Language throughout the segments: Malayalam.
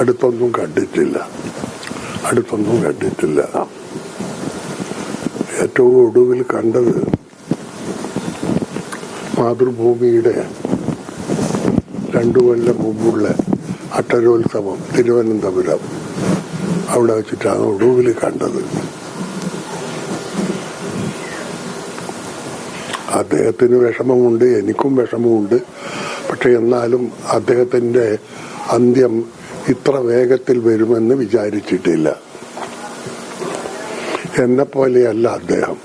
അടുത്തൊന്നും കണ്ടിട്ടില്ല. അടുത്തൊന്നും കണ്ടിട്ടില്ല. ഏറ്റവും ഒടുവിൽ കണ്ടത് മാതൃഭൂമിയുടെ രണ്ടു കൊല്ലം മുമ്പുള്ള അട്ടരോത്സവം തിരുവനന്തപുരം. അവിടെ വെച്ചിട്ടാണ് ഒടുവിൽ കണ്ടത്. അദ്ദേഹത്തിന് വിഷമമുണ്ട് എനിക്കും വിഷമമുണ്ട്. പക്ഷെ എന്നാലും അദ്ദേഹത്തിന്റെ അന്ത്യം ഇത്ര വേഗത്തിൽ വരുമെന്ന് വിചാരിച്ചിട്ടില്ല. എന്നെ പോലെയല്ല അദ്ദേഹം.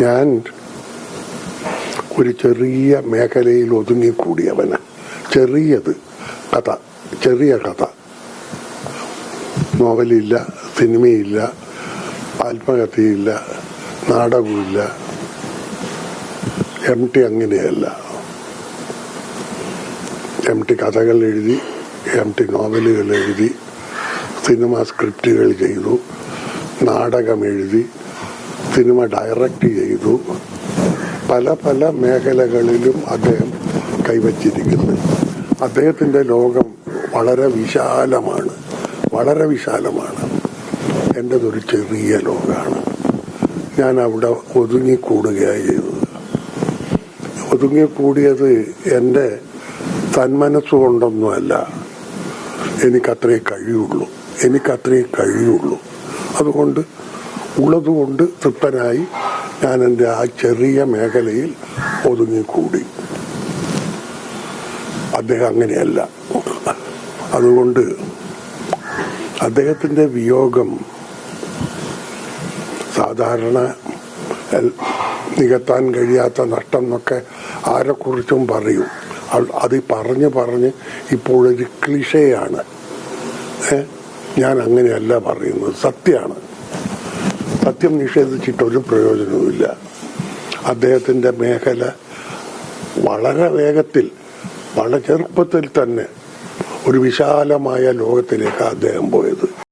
ഞാൻ ഒരു ചെറിയ മേഖലയിൽ ഒതുങ്ങിക്കൂടിയവന്. ചെറിയത് കഥ ചെറിയ കഥ. നോവലില്ല സിനിമയില്ല ആത്മകഥയില്ല നാടകമില്ല എം ടി അങ്ങനെയല്ല. എം ടി കഥകൾ എഴുതി എം ടി നോവലുകൾ എഴുതി സിനിമ സ്ക്രിപ്റ്റുകൾ ചെയ്തു നാടകം എഴുതി സിനിമ ഡയറക്റ്റ് ചെയ്തു. പല പല മേഖലകളിലും അദ്ദേഹം കൈവച്ചിരിക്കുന്നു. അദ്ദേഹത്തിന്റെ ലോകം വളരെ വിശാലമാണ് വളരെ വിശാലമാണ്. എന്റെതൊരു ചെറിയ ലോകമാണ്. ഞാൻ അവിടെ ഒതുങ്ങിക്കൂടുകയാണ് ചെയ്തത് ഒതുങ്ങിക്കൂടിയത് എന്റെ തന്മനസ്സുകൊണ്ടൊന്നുമല്ല. എനിക്കത്രേ കഴിയുള്ളൂ. എനിക്കത്രേ കഴിയുള്ളൂ. അതുകൊണ്ട് ഉള്ളതുകൊണ്ട് തൃപ്തനായി ഞാൻ എന്റെ ആ ചെറിയ മേഖലയിൽ ഒതുങ്ങിക്കൂടി. അദ്ദേഹം അങ്ങനെയല്ല. അതുകൊണ്ട് അദ്ദേഹത്തിന്റെ വിയോഗം സാധാരണ നികത്താൻ കഴിയാത്ത നഷ്ടം എന്നൊക്കെ ആരെക്കുറിച്ചും പറയും. അത് പറഞ്ഞ് പറഞ്ഞ് ഇപ്പോഴൊരു ക്ലിഷയാണ്? ഞാൻ അങ്ങനെയല്ല പറയുന്നത്. സത്യമാണ്. സത്യം നിഷേധിച്ചിട്ട് ഒരു പ്രയോജനവുമില്ല. അദ്ദേഹത്തിന്റെ മേഖല വളരെ വേഗത്തിൽ വളരെ ചെറുപ്പത്തിൽ തന്നെ ഒരു വിശാലമായ ലോകത്തിലേക്ക് അദ്ദേഹം പോയത്.